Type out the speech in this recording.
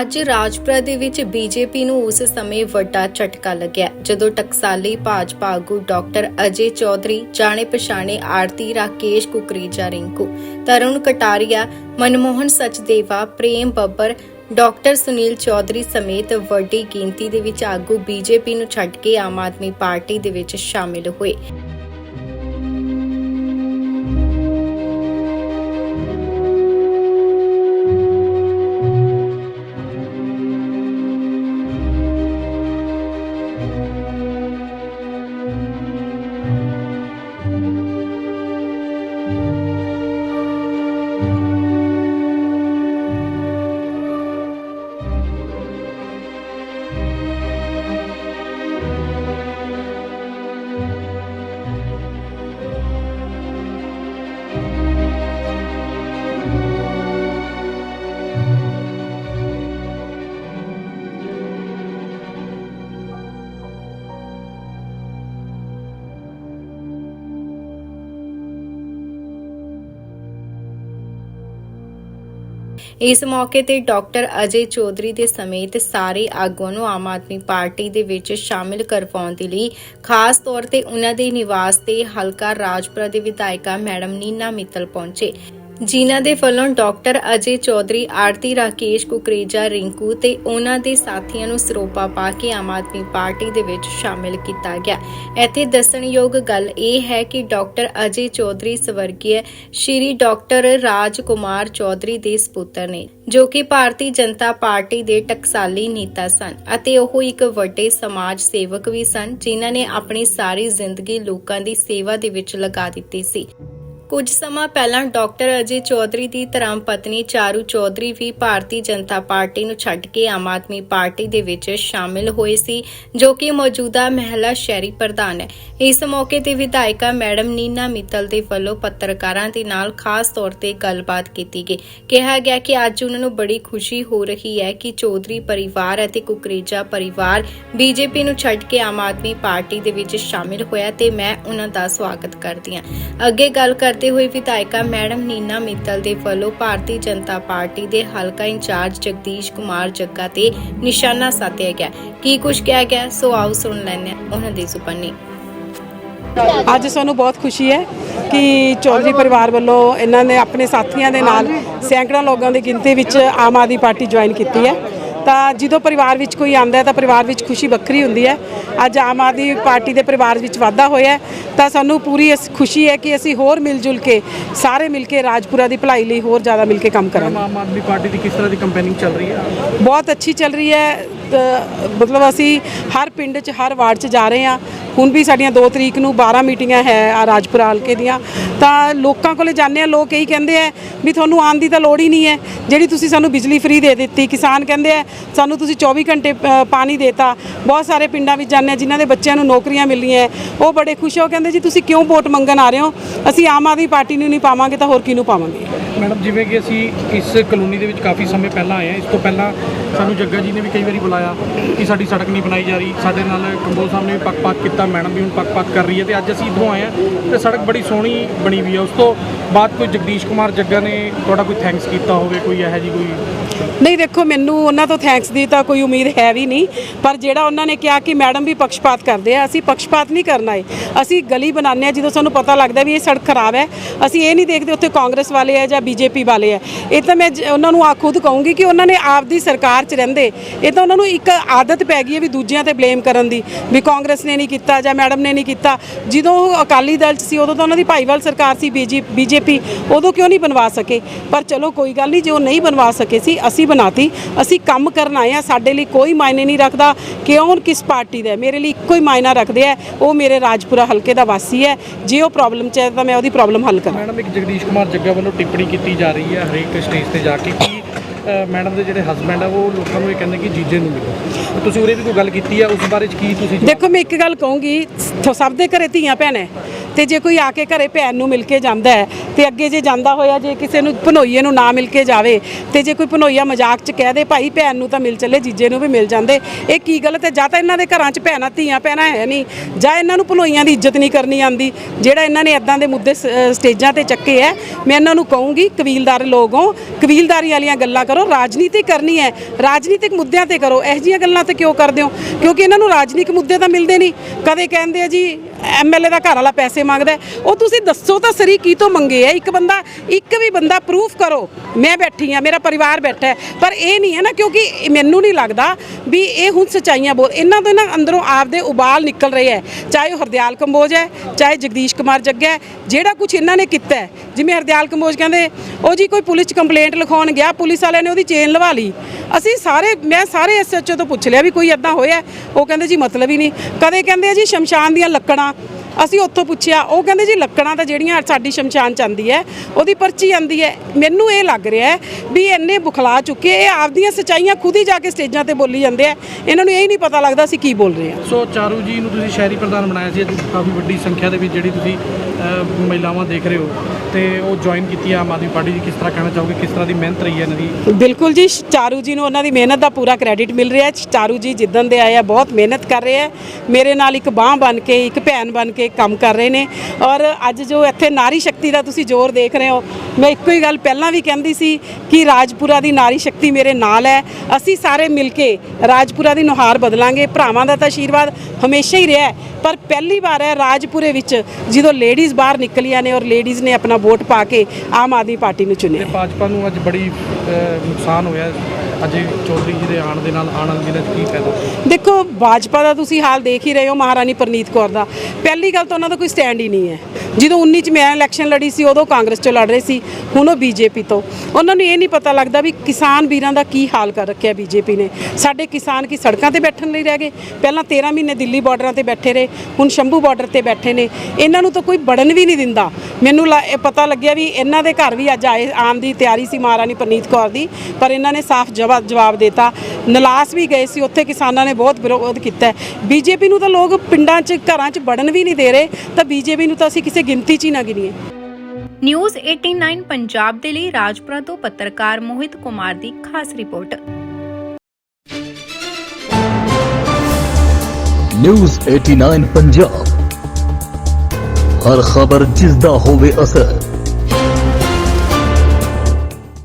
ਅੱਜ ਰਾਜਪੁਰਾ ਦੇ ਵਿੱਚ ਬੀਜੇਪੀ ਨੂੰ ਉਸ ਸਮੇਂ ਵੱਡਾ ਝਟਕਾ ਲੱਗਿਆ, ਜਦੋਂ ਟਕਸਾਲੀ ਭਾਜਪਾ ਆਗੂ ਡਾਕਟਰ ਅਜੇ ਚੌਧਰੀ ਜਾਣੇ ਪਛਾਣੇ ਆਰਤੀ ਰਾਕੇਸ਼ ਕੁਕਰੀਜਾ ਰਿੰਕੂ, ਤਰੁਣ ਕਟਾਰੀਆ, ਮਨਮੋਹਨ ਸਚਦੇਵਾ, ਪ੍ਰੇਮ ਬੱਬਰ, ਡਾਕਟਰ ਸੁਨੀਲ ਚੌਧਰੀ ਸਮੇਤ ਵੱਡੀ ਗਿਣਤੀ ਦੇ ਵਿੱਚ ਆਗੂ ਬੀਜੇਪੀ ਨੂੰ ਛੱਡ ਕੇ ਆਮ ਆਦਮੀ ਪਾਰਟੀ ਦੇ ਵਿੱਚ ਸ਼ਾਮਿਲ ਹੋਏ। ਇਸ ਮੌਕੇ ਤੇ ਡਾਕਟਰ ਅਜੇ ਚੌਧਰੀ ਦੇ ਸਮੇਤ ਸਾਰੇ ਆਗੂਆਂ ਨੂੰ ਆਮ ਆਦਮੀ ਪਾਰਟੀ ਦੇ ਵਿੱਚ ਸ਼ਾਮਿਲ ਕਰਵਾਉਣ ਦੇ ਲਈ, ਖਾਸ ਤੌਰ ਤੇ ਉਹਨਾਂ ਦੇ ਨਿਵਾਸ ਤੇ ਹਲਕਾ ਰਾਜਪੁਰਾ ਦੇ ਵਿਧਾਇਕਾ ਮੈਡਮ ਨੀਨਾ ਮਿੱਤਲ ਪਹੁੰਚੇ। ਜਿਨ੍ਹਾਂ ਦੇ ਵੱਲੋਂ ਡਾਕਟਰ ਅਜੇ ਚੌਧਰੀ ਆਰਤੀ ਰਾਕੇਸ਼ ਕੁਕਰੇਜਾ, ਰਿੰਕੂ ਤੇ ਉਹਨਾਂ ਦੇ ਸਾਥੀਆਂ ਨੂੰ ਸਰੋਪਾ ਪਾ ਕੇ ਆਮ ਆਦਮੀ ਪਾਰਟੀ ਦੇ ਵਿੱਚ ਸ਼ਾਮਿਲ ਕੀਤਾ ਗਿਆ। ਇੱਥੇ ਦੱਸਣਯੋਗ ਗੱਲ ਇਹ ਹੈ ਕਿ ਡਾਕਟਰ ਅਜੇ ਚੌਧਰੀ ਸਵਰਗੀ ਸ਼੍ਰੀ ਡਾਕਟਰ ਰਾਜ ਕੁਮਾਰ ਚੌਧਰੀ ਦੇ ਸਪੁੱਤਰ ਨੇ, ਜੋ ਕਿ ਭਾਰਤੀ ਜਨਤਾ ਪਾਰਟੀ ਦੇ ਟਕਸਾਲੀ ਨੇਤਾ ਸਨ ਅਤੇ ਉਹ ਇੱਕ ਵੱਡੇ ਸਮਾਜ ਸੇਵਕ ਵੀ ਸਨ, ਜਿਨ੍ਹਾਂ ਨੇ ਆਪਣੀ ਸਾਰੀ ਜ਼ਿੰਦਗੀ ਲੋਕਾਂ ਦੀ ਸੇਵਾ ਦੇ ਵਿੱਚ ਲਗਾ ਦਿੱਤੀ ਸੀ। ਕੁਝ ਸਮਾਂ ਪਹਿਲਾਂ ਡਾਕਟਰ ਅਜੇ ਚੌਧਰੀ ਦੀ ਧਰਮ ਪਤਨੀ ਚਾਰੂ ਚੌਧਰੀ ਵੀ ਭਾਰਤੀ ਜਨਤਾ ਪਾਰਟੀ ਨੂੰ ਛੱਡ ਕੇ ਆਮ ਆਦਮੀ ਪਾਰਟੀ ਦੇ ਵਿੱਚ ਸ਼ਾਮਿਲ ਹੋਏ ਸੀ, ਜੋ ਕਿ ਮੌਜੂਦਾ ਮਹਿਲਾ ਸ਼ਹਿਰੀ ਪ੍ਰਧਾਨ ਹੈ। ਇਸ ਮੌਕੇ ਤੇ ਵਿਧਾਇਕਾ ਮੈਡਮ ਨੀਨਾ ਮਿੱਤਲ ਦੇ ਵੱਲੋਂ ਪੱਤਰਕਾਰਾਂ ਦੇ ਨਾਲ ਖਾਸ ਤੌਰ ਤੇ ਗੱਲਬਾਤ ਕੀਤੀ ਗਈ। ਕਿਹਾ ਗਿਆ ਕਿ ਅੱਜ ਉਹਨਾਂ ਨੂੰ ਬੜੀ ਖੁਸ਼ੀ ਹੋ ਰਹੀ ਹੈ ਕਿ ਚੌਧਰੀ ਪਰਿਵਾਰ ਅਤੇ ਕੁਕਰੇਜਾ ਪਰਿਵਾਰ ਬੀਜੇਪੀ ਨੂੰ ਛੱਡ ਕੇ ਆਮ ਆਦਮੀ ਪਾਰਟੀ ਦੇ ਵਿੱਚ ਸ਼ਾਮਿਲ ਹੋਇਆ ਤੇ ਮੈਂ ਉਹਨਾਂ ਦਾ ਸਵਾਗਤ ਕਰਦੀ ਹਾਂ। ਅੱਗੇ ਗੱਲ ਕਰ ਕਰਦੇ ਹੋਏ ਵਿਧਾਇਕਾ ਮੈਡਮ ਨੀਨਾ ਮਿੱਤਲ ਦੇ ਵੱਲੋਂ ਭਾਰਤੀ ਜਨਤਾ ਪਾਰਟੀ ਦੇ ਹਲਕਾ ਇੰਚਾਰਜ ਜਗਦੀਸ਼ ਕੁਮਾਰ ਜੱਗਾ ਤੇ ਨਿਸ਼ਾਨਾ ਸਾਧਿਆ ਗਿਆ। ਕੀ ਕੁਝ ਕਿਹਾ ਗਿਆ ਸੋ ਆਓ ਸੁਣ ਲੈਂਦੇ ਹਾਂ ਉਹਨਾਂ ਦੀ ਜ਼ੁਬਾਨੀ ਅੱਜ ਸਾਨੂੰ ਬਹੁਤ ਖੁਸ਼ੀ ਹੈ ਕਿ ਚੌਧਰੀ ਪਰਿਵਾਰ ਵੱਲੋਂ ਇਹਨਾਂ ਨੇ ਆਪਣੇ ਸਾਥੀਆਂ ਦੇ ਨਾਲ ਸੈਂਕੜਾਂ ਲੋਕਾਂ ਦੀ ਗਿਣਤੀ ਵਿੱਚ ਆਮ ਆਦਮੀ ਪਾਰਟੀ ਜੁਆਇਨ ਕੀਤੀ ਹੈ। ਤਾਂ ਜਦੋਂ ਪਰਿਵਾਰ ਵਿੱਚ ਕੋਈ ਆਂਦਾ ਹੈ ਤਾਂ ਪਰਿਵਾਰ ਵਿੱਚ ਖੁਸ਼ੀ ਵੱਖਰੀ ਹੁੰਦੀ ਹੈ। ਅੱਜ ਆਮ ਆਦਮੀ ਪਾਰਟੀ ਦੇ ਪਰਿਵਾਰ ਵਿੱਚ ਵਾਧਾ ਹੋਇਆ ਹੈ ਤਾਂ ਸਾਨੂੰ ਪੂਰੀ ਖੁਸ਼ੀ ਹੈ ਕਿ ਅਸੀਂ ਹੋਰ ਮਿਲ ਜੁਲ ਕੇ ਸਾਰੇ ਮਿਲ ਕੇ ਰਾਜਪੁਰਾ ਦੀ ਭਲਾਈ ਲਈ ਹੋਰ ਜ਼ਿਆਦਾ ਮਿਲ ਕੇ ਕੰਮ ਕਰਾਂਗੇ। ਆਮ ਆਦਮੀ ਪਾਰਟੀ ਦੀ ਕਿਸ ਤਰ੍ਹਾਂ ਦੀ ਕੰਪੇਨਿੰਗ ਚੱਲ ਰਹੀ ਹੈ? ਬਹੁਤ ਅੱਛੀ ਚੱਲ ਰਹੀ ਹੈ। ਮਤਲਬ ਅਸੀਂ ਹਰ ਪਿੰਡ 'ਚ ਹਰ ਵਾਰਡ 'ਚ ਜਾ ਰਹੇ ਹਾਂ। ਹੁਣ ਵੀ ਸਾਡੀਆਂ 2 ਤਰੀਕ ਨੂੰ 12 ਮੀਟਿੰਗਾਂ ਹੈ ਆ ਰਾਜਪੁਰਾ ਹਲਕੇ ਦੀਆਂ ਤਾਂ ਲੋਕਾਂ ਕੋਲੇ ਜਾਂਦੇ ਆ ਲੋਕ ਇਹੀ ਕਹਿੰਦੇ ਆ ਵੀ ਤੁਹਾਨੂੰ ਆਉਣ ਦੀ ਤਾਂ ਲੋੜ ਹੀ ਨਹੀਂ ਹੈ। ਜਿਹੜੀ ਤੁਸੀਂ ਸਾਨੂੰ ਬਿਜਲੀ ਫ੍ਰੀ ਦੇ ਦਿੱਤੀ ਕਿਸਾਨ ਕਹਿੰਦੇ ਆ ਸਾਨੂੰ ਤੁਸੀਂ 24 ਘੰਟੇ ਅ, ਪਾਣੀ ਦੇਤਾ ਬਹੁਤ ਸਾਰੇ ਪਿੰਡਾਂ ਵਿੱਚ ਜਾਂਦੇ ਆ ਜਿਨ੍ਹਾਂ ਦੇ ਬੱਚਿਆਂ ਨੂੰ ਨੌਕਰੀਆਂ ਮਿਲੀਆਂ ਉਹ ਬੜੇ ਖੁਸ਼ ਹੋ ਕਹਿੰਦੇ ਜੀ ਤੁਸੀਂ ਕਿਉਂ ਵੋਟ ਮੰਗਣ ਆ ਰਹੇ ਹੋ? ਅਸੀਂ ਆਮ ਆਦਮੀ ਪਾਰਟੀ ਨੂੰ ਨਹੀਂ ਪਾਵਾਂਗੇ ਤਾਂ ਹੋਰ ਕਿਹਨੂੰ ਪਾਵਾਂਗੇ? ਮੈਡਮ ਜਿਵੇਂ ਕਿ ਅਸੀਂ ਇਸ ਕਲੋਨੀ ਦੇ ਵਿੱਚ ਕਾਫੀ ਸਮੇਂ ਪਹਿਲਾਂ ਆਏ ਹਾਂ ਇਸ ਤੋਂ ਪਹਿਲਾਂ ਸਾਨੂੰ ਜੱਗਾ ਜੀ ਨੇ ਵੀ ਕਈ ਵਾਰੀ ਬੁਲਾਇਆ ਕਿ ਸਾਡੀ ਸੜਕ ਨਹੀਂ ਬਣਾਈ ਜਾ ਰਹੀ ਸਾਡੇ ਨਾਲ ਕੰਬੋਲ ਸਾਹਿਬ ਨੇ ਵੀ ਪੱਕ ਕੀਤਾ ਮੈਡਮ ਵੀ ਹੁਣ ਪੱਕਪਾਤ ਕਰ ਰਹੀ ਹੈ ਤੇ ਅੱਜ ਅਸੀਂ ਇੱਥੋਂ ਆਏ ਹਾਂ ਤੇ ਸੜਕ ਬੜੀ ਸੋਹਣੀ ਬਣੀ ਹੋਈ ਹੈ। ਉਸ ਤੋਂ ਬਾਅਦ ਕੋਈ ਜਗਦੀਸ਼ ਕੁਮਾਰ ਜੱਗਾ ਨੇ ਤੁਹਾਡਾ ਕੋਈ ਥੈਂਕਸ ਕੀਤਾ ਹੋਵੇ, ਕੋਈ ਇਹੋ ਜੀ ਕੋਈ ਨਹੀਂ, ਦੇਖੋ, ਮੈਨੂੰ ਉਹਨਾਂ ਤੋਂ ਥੈਂਕਸ ਦੀ ਤਾਂ ਕੋਈ ਉਮੀਦ ਹੈ ਵੀ ਨਹੀਂ, ਪਰ ਜਿਹੜਾ ਉਹਨਾਂ ਨੇ ਕਿਹਾ ਕਿ ਮੈਡਮ ਵੀ ਪਕਸ਼ਪਾਤ ਕਰਦੇ ਆ, ਅਸੀਂ ਪਕਸ਼ਪਾਤ ਨਹੀਂ ਕਰਨਾ ਏ। ਅਸੀਂ ਗਲੀ ਬਣਾਉਂਦੇ ਆ, ਜਦੋਂ ਸਾਨੂੰ ਪਤਾ ਲੱਗਦਾ ਵੀ ਇਹ ਸੜਕ ਖਰਾਬ ਹੈ, ਅਸੀਂ ਇਹ ਨਹੀਂ ਦੇਖਦੇ ਉੱਥੇ ਕਾਂਗਰਸ ਵਾਲੇ ਆ ਜਾਂ ਬੀਜੇਪੀ ਵਾਲੇ ਆ। ਇਹ ਤਾਂ ਮੈਂ ਜ- ਉਹਨਾਂ ਨੂੰ ਆ ਖੁਦ ਕਹੂੰਗੀ ਕਿ ਉਹਨਾਂ ਨੇ ਆਪਦੀ ਸਰਕਾਰ 'ਚ ਰਹਿੰਦੇ। ਇਹ ਤਾਂ ਉਹਨਾਂ ਨੂੰ ਇੱਕ ਆਦਤ ਪੈ ਗਈ ਹੈ ਵੀ ਦੂਜਿਆਂ ਤੇ ਬਲੇਮ ਕਰਨ ਦੀ, ਵੀ ਕਾਂਗਰਸ ਨੇ ਨਹੀਂ ਕੀਤਾ ਜਾਂ ਮੈਡਮ ਨੇ ਨਹੀਂ ਕੀਤਾ। ਜਦੋਂ ਉਹ ਅਕਾਲੀ ਦਲ 'ਚ ਸੀ, ਉਦੋਂ ਤਾਂ ਉਹਨਾਂ ਦੀ ਭਾਈਵਾਲ ਸਰਕਾਰ ਸੀ ਬੀਜੇਪੀ, ਉਦੋਂ ਕਿਉਂ ਨਹੀਂ ਬਣਵਾ ਸਕੇ? ਪਰ ਚਲੋ, ਕੋਈ ਗੱਲ ਨਹੀਂ, ਜੇ ਉਹ ਨਹੀਂ ਬਣਵਾ ਸਕੇ ਸੀ ਅਸੀਂ ਬਣਾਤੀ। ਅਸੀਂ ਕੰਮ ਕਰਨ ਆਏ ਆ ਸਾਡੇ ਲਈ ਕੋਈ ਮਾਇਨੇ ਨਹੀਂ ਰੱਖਦਾ। ਕਿਉਂ ਕਿਸ ਪਾਰਟੀ ਦਾ ਹੈ। ਮੇਰੇ ਲਈ ਇੱਕੋ ਹੀ ਮਾਇਨਾ ਰੱਖਦੇ ਆ। ਉਹ ਮੇਰੇ ਰਾਜਪੁਰਾ ਹਲਕੇ ਦਾ ਵਾਸੀ ਹੈ। ਜੇ ਉਹ ਪ੍ਰੋਬਲਮ ਚ ਹੈ ਤਾਂ ਮੈਂ ਉਹਦੀ ਪ੍ਰੋਬਲਮ ਹੱਲ ਕਰਾਂ। ਮੈਡਮ ਇੱਕ ਜਗਦੀਸ਼ ਕੁਮਾਰ ਜੱਗਾ ਵੱਲੋਂ ਟਿੱਪਣੀ ਕੀਤੀ ਜਾ ਰਹੀ ਹੈ ਹਰੇਕ ਸਟੇਜ ਤੇ ਜਾ ਕੇ। ਕਿ ਅ, ਮੈਡਮ ਦੇ ਜਿਹੜੇ ਹਸਬੰਡ ਆ ਉਹ ਲੋਕਾਂ ਨੂੰ ਇਹ ਕਹਿੰਦੇ ਕਿ ਜੀਜੇ ਨੂੰ ਮਿਲੋ। ਤੁਸੀਂ ਉਰੇ ਵੀ ਕੋਈ ਗੱਲ ਕੀਤੀ ਆ? ਉਸ ਬਾਰੇ ਚ ਕੀ ਤੁਸੀਂ ਦੇਖੋ ਮੈਂ ਇੱਕ ਗੱਲ ਕਹੂੰਗੀ। ਸਭ ਦੇ ਘਰੇ ਧੀਆਂ ਭੈਣਾਂ ਹੈ। ਤੇ ਜੇ ਕੋਈ ਆ ਕੇ ਘਰੇ ਭੈਣ ਨੂੰ ਮਿਲ ਕੇ ਜਾਂਦਾ ਹੈ, ਤੇ ਅੱਗੇ ਜੇ ਜਾਂਦਾ ਹੋਇਆ, ਜੇ ਕਿਸੇ ਨੂੰ ਭਨੋਈਏ ਨੂੰ ਨਾ ਮਿਲ ਕੇ ਜਾਵੇ, ਤੇ ਜੇ ਕੋਈ ਭਨੋਈਆ ਮਜ਼ਾਕ 'ਚ ਕਹਿ ਦੇ, ਭਾਈ ਭੈਣ ਨੂੰ ਤਾਂ ਮਿਲ ਚੱਲੇ, ਜੀਜੇ ਨੂੰ ਵੀ ਮਿਲ ਜਾਂਦੇ। ਇਹ ਕੀ ਗਲਤ ਹੈ? ਜਾਂ ਤਾਂ ਇਹਨਾਂ ਦੇ ਘਰਾਂ 'ਚ ਭੈਣਾਂ, ਧੀਆਂ, ਭੈਣਾਂ ਹੈ ਨਹੀਂ। ਜਾਂ ਇਹਨਾਂ ਨੂੰ ਭਨੋਈਆਂ ਦੀ ਇੱਜ਼ਤ ਨਹੀਂ ਕਰਨੀ ਆਂਦੀ। ਜਿਹੜਾ ਇਹਨਾਂ ਨੇ ਇਦਾਂ ਦੇ ਮੁੱਦੇ ਸ- ਸਟੇਜਾਂ ਤੇ ਚੱਕੇ ਹੈ, ਮੈਂ ਇਹਨਾਂ ਨੂੰ ਕਹੂੰਗੀ, ਕਬੀਲਦਾਰ ਲੋਗੋ, ਕਬੀਲਦਾਰੀ ਵਾਲੀਆਂ ਗੱਲਾਂ ਕਰੋ। ਰਾਜਨੀਤੀ ਕਰਨੀ ਹੈ, ਰਾਜਨੀਤਿਕ ਮੁੱਦਿਆਂ ਤੇ ਕਰੋ। ਇਹੋ ਜਿਹੀਆਂ ਗੱਲਾਂ ਤੇ ਕਿਉਂ ਕਰਦੇ ਹੋ? ਕਿਉਂਕਿ ਇਹਨਾਂ ਨੂੰ ਰਾਜਨੀਤਿਕ ਮੁੱਦੇ ਤਾਂ ਮਿਲਦੇ ਨਹੀਂ। ਕਦੇ ਕਹਿੰਦੇ ਆ ਜੀ ਐਮਐਲਏ ਦਾ ਘਰ ਵਾਲਾ ਪੈਸੇ ਮੰਗਦਾ ਉਹ ਤੁਸੀਂ ਦੱਸੋ ਤਾਂ ਸਰੀ ਕੀ ਤੋਂ ਮੰਗੇ ਆ? ਇੱਕ ਬੰਦਾ, ਇੱਕ ਵੀ ਬੰਦਾ ਪ੍ਰੂਫ ਕਰੋ। ਮੈਂ ਬੈਠੀ ਆ ਮੇਰਾ ਪਰਿਵਾਰ ਬੈਠਾ ਹੈ। ਪਰ ਇਹ ਨਹੀਂ ਹੈ ਨਾ, ਕਿਉਂਕਿ ਮੈਨੂੰ ਨਹੀਂ ਲੱਗਦਾ ਵੀ ਇਹ ਹੁਣ ਸਚਾਈਆਂ ਬੋਲ ਇਹਨਾਂ ਤੋਂ ਨਾ ਅੰਦਰੋਂ ਆਪਦੇ ਉਬਾਲ ਨਿਕਲ ਰਹੇ ਹੈ। ਚਾਹੇ ਉਹ ਹਰਦਿਆਲ ਕੰਬੋਜ ਹੈ, ਚਾਹੇ ਜਗਦੀਸ਼ ਕੁਮਾਰ ਜੱਗਾ ਜਿਹੜਾ ਕੁਝ ਇਹਨਾਂ ਨੇ ਕੀਤਾ ਜਿਵੇਂ ਹਰਦਿਆਲ ਕੰਬੋਜ ਕਹਿੰਦੇ, ਉਹ ਜੀ ਕੋਈ ਪੁਲਿਸ 'ਚ ਕੰਪਲੇਂਟ ਲਿਖਾਉਣ ਗਿਆ, ਪੁਲਿਸ ਵਾਲਿਆਂ ਨੇ ਉਹਦੀ ਚੇਨ ਲਵਾ ਲਈ। ਅਸੀਂ ਸਾਰੇ, ਮੈਂ ਸਾਰੇ ਐਸਐਚਓ ਤੋਂ ਪੁੱਛ ਲਿਆ ਵੀ ਕੋਈ ਐਦਾਂ ਹੋਇਆ ਉਹ ਕਹਿੰਦੇ, ਜੀ ਮਤਲਬ ਹੀ ਨਹੀਂ। ਕਦੇ ਕਹਿੰਦੇ ਆ ਜੀ ਸ਼ਮਸ਼ਾਨ ਦੀਆਂ ਲੱਕੜਾਂ up. ਅਸੀਂ ਉੱਥੋਂ ਪੁੱਛਿਆ ਉਹ ਕਹਿੰਦੇ ਜੀ ਲੱਕੜਾਂ ਤਾਂ ਜਿਹੜੀਆਂ ਸਾਡੀ ਸ਼ਮਸ਼ਾਨ ਚ ਆਉਂਦੀ ਹੈ ਉਹਦੀ ਪਰਚੀ ਆਉਂਦੀ ਹੈ। ਮੈਨੂੰ ਇਹ ਲੱਗ ਰਿਹਾ ਹੈ ਵੀ ਇੰਨੇ ਬੁਖਲਾ ਚੁੱਕੇ ਇਹ ਆਪਦੀਆਂ ਸਚਾਈਆਂ ਖੁਦ ਹੀ ਜਾ ਕੇ ਸਟੇਜਾਂ ਤੇ ਬੋਲੀ ਜਾਂਦੇ ਆ। ਇਹਨਾਂ ਨੂੰ ਇਹ ਨਹੀਂ ਪਤਾ ਲੱਗਦਾ ਅਸੀਂ ਕੀ ਬੋਲ ਰਹੇ ਹਾਂ। ਸੋ ਚਾਰੂ ਜੀ ਨੂੰ ਤੁਸੀਂ ਸ਼ਹਿਰੀ ਪ੍ਰਧਾਨ ਬਣਾਇਆ ਸੀ ਕਾਫੀ ਵੱਡੀ ਸੰਖਿਆ ਦੇ ਵਿੱਚ ਜਿਹੜੀ ਤੁਸੀਂ ਮਹਿਲਾਵਾਂ ਦੇਖ ਰਹੇ ਹੋ। ਤੇ ਉਹ ਜੁਆਇਨ ਕੀਤੀ ਆ ਆਮ ਆਦਮੀ ਪਾਰਟੀ ਦੀ ਕਿਸ ਤਰ੍ਹਾਂ ਕਹਿਣਾ ਚਾਹੋਗੇ ਕਿਸ ਤਰ੍ਹਾਂ ਦੀ ਮਿਹਨਤ ਰਹੀ ਹੈ ਇਹਨਾਂ ਦੀ? ਬਿਲਕੁਲ ਜੀ ਚਾਰੂ ਜੀ ਨੂੰ ਉਹਨਾਂ ਦੀ ਮਿਹਨਤ ਦਾ ਪੂਰਾ ਕ੍ਰੈਡਿਟ ਮਿਲ ਰਿਹਾ ਹੈ। ਚਾਰੂ ਜੀ ਜਿੱਦਣ ਦੇ ਆਏ ਆ ਬਹੁਤ ਮਿਹਨਤ ਕਰ ਰਹੇ ਆ। ਮੇਰੇ ਨਾਲ ਇੱਕ ਬਾਹ ਬਣ ਕੇ ਇੱਕ ਭੈਣ ਬਣ ਕੇ ਕੰਮ ਕਰ ਰਹੇ ਨੇ। ਔਰ ਅੱਜ ਜੋ ਇੱਥੇ ਨਾਰੀ ਸ਼ਕਤੀ ਦਾ ਤੁਸੀਂ ਜ਼ੋਰ ਦੇਖ ਰਹੇ ਹੋ, ਮੈਂ ਇੱਕੋ ਹੀ ਗੱਲ ਪਹਿਲਾਂ ਵੀ ਕਹਿੰਦੀ ਸੀ ਕਿ ਰਾਜਪੁਰਾ ਦੀ ਨਾਰੀ ਸ਼ਕਤੀ ਮੇਰੇ ਨਾਲ ਹੈ। ਅਸੀਂ ਸਾਰੇ ਮਿਲ ਕੇ ਰਾਜਪੁਰਾ ਦੀ ਨੁਹਾਰ ਬਦਲਾਂਗੇ। ਭਰਾਵਾਂ ਦਾ ਤਾਂ ਆਸ਼ੀਰਵਾਦ ਹਮੇਸ਼ਾ ਹੀ ਰਿਹਾ ਪਰ ਪਹਿਲੀ ਵਾਰ ਹੈ ਰਾਜਪੁਰੇ ਵਿੱਚ ਜਦੋਂ ਲੇਡੀਜ਼ ਬਾਹਰ ਨਿਕਲੀਆਂ ਨੇ ਔਰ ਲੇਡੀਜ਼ ਨੇ ਆਪਣਾ ਵੋਟ ਪਾ ਕੇ ਆਮ ਆਦਮੀ ਪਾਰਟੀ ਨੂੰ ਚੁਣਿਆ। ਭਾਜਪਾ ਨੂੰ ਅੱਜ ਬੜੀ ਨੁਕਸਾਨ ਹੋਇਆ। ਅਜੇ ਚੌਧਰੀ ਜੀ ਦੇ ਆਉਣ ਦੇ ਨਾਲ ਆਉਣ ਵਾਲੇ ਦਿਨਾਂ 'ਚ ਕੀ ਫਾਇਦਾ ਦੇਖੋ, ਭਾਜਪਾ ਦਾ ਤੁਸੀਂ ਹਾਲ ਦੇਖ ਹੀ ਰਹੇ ਹੋ ਮਹਾਰਾਣੀ ਪ੍ਰਨੀਤ ਕੌਰ ਦਾ। ਪਹਿਲੀ ਗੱਲ ਤਾਂ ਉਹਨਾਂ ਦਾ ਕੋਈ ਸਟੈਂਡ ਹੀ ਨਹੀਂ ਹੈ। ਜਦੋਂ 19 ਚ ਮੈਂ ਇਲੈਕਸ਼ਨ ਲੜੀ ਸੀ, ਉਦੋਂ ਕਾਂਗਰਸ ਚੋਂ ਲੜ ਰਹੇ ਸੀ, ਹੁਣ ਉਹ ਬੀਜੇਪੀ ਤੋਂ। ਉਹਨਾਂ ਨੂੰ ਇਹ ਨਹੀਂ ਪਤਾ ਲੱਗਦਾ ਵੀ ਕਿਸਾਨ ਵੀਰਾਂ ਦਾ ਕੀ ਹਾਲ ਕਰ ਰੱਖਿਆ ਬੀਜੇਪੀ ਨੇ। ਸਾਡੇ ਕਿਸਾਨ ਕੀ ਸੜਕਾਂ ਤੇ ਬੈਠਣ ਲਈ ਰਹਿ ਗਏ। ਪਹਿਲਾਂ 13 ਮਹੀਨੇ ਦਿੱਲੀ ਬਾਰਡਰਾਂ ਤੇ ਬੈਠੇ ਰਹੇ, ਹੁਣ ਸ਼ੰਭੂ ਬਾਰਡਰ ਤੇ ਬੈਠੇ ਨੇ। ਇਹਨਾਂ ਨੂੰ ਤਾਂ ਕੋਈ ਬੜਨ ਵੀ ਨਹੀਂ ਦਿੰਦਾ। ਮੈਨੂੰ ਲਾ- ਇਹ ਪਤਾ ਲੱਗਿਆ ਵੀ ਇਹਨਾਂ ਦੇ ਘਰ ਵੀ ਅੱਜ ਆਏ, ਆਉਣ ਦੀ ਤਿਆਰੀ ਸੀ ਮਹਾਰਾਣੀ ਪ੍ਰਨੀਤ ਕੌਰ ਦੀ, ਪਰ ਇਹਨਾਂ ਨੇ ਸਾਫ਼ ਜਵਾਬ ਜਵਾਬ ਦਿੱਤਾ। ਨਲਾਸ ਵੀ ਗਏ ਸੀ। ਉੱਥੇ ਕਿਸਾਨਾਂ ਨੇ ਬਹੁਤ ਵਿਰੋਧ ਕੀਤਾ। ਬੀਜੇਪੀ ਨੂੰ ਤਾਂ ਲੋਕ ਪਿੰਡਾਂ 'ਚ ਘਰਾਂ 'ਚ ਵੜਨ ਵੀ ਨਹੀਂ ਦੇ ਰਹੇ। ਤਾਂ ਬੀਜੇਪੀ ਨੂੰ ਤਾਂ ਅਸੀਂ ਕਿਸੇ ਗਿਣਤੀ 'ਚ ਹੀ ਨਾ ਗਿਣੀਏ। ਨਿਊਜ਼ 89 ਪੰਜਾਬ ਦੇ ਲਈ ਰਾਜਪੁਰਾ ਤੋਂ ਪੱਤਰਕਾਰ ਮੋਹਿਤ ਕੁਮਾਰ ਦੀ ਖਾਸ ਰਿਪੋਰਟ। ਨਿਊਜ਼ 89 ਪੰਜਾਬ। ਹਰ ਖਬਰ ਜਿਸ ਦਾ ਹੋਵੇ ਅਸਰ।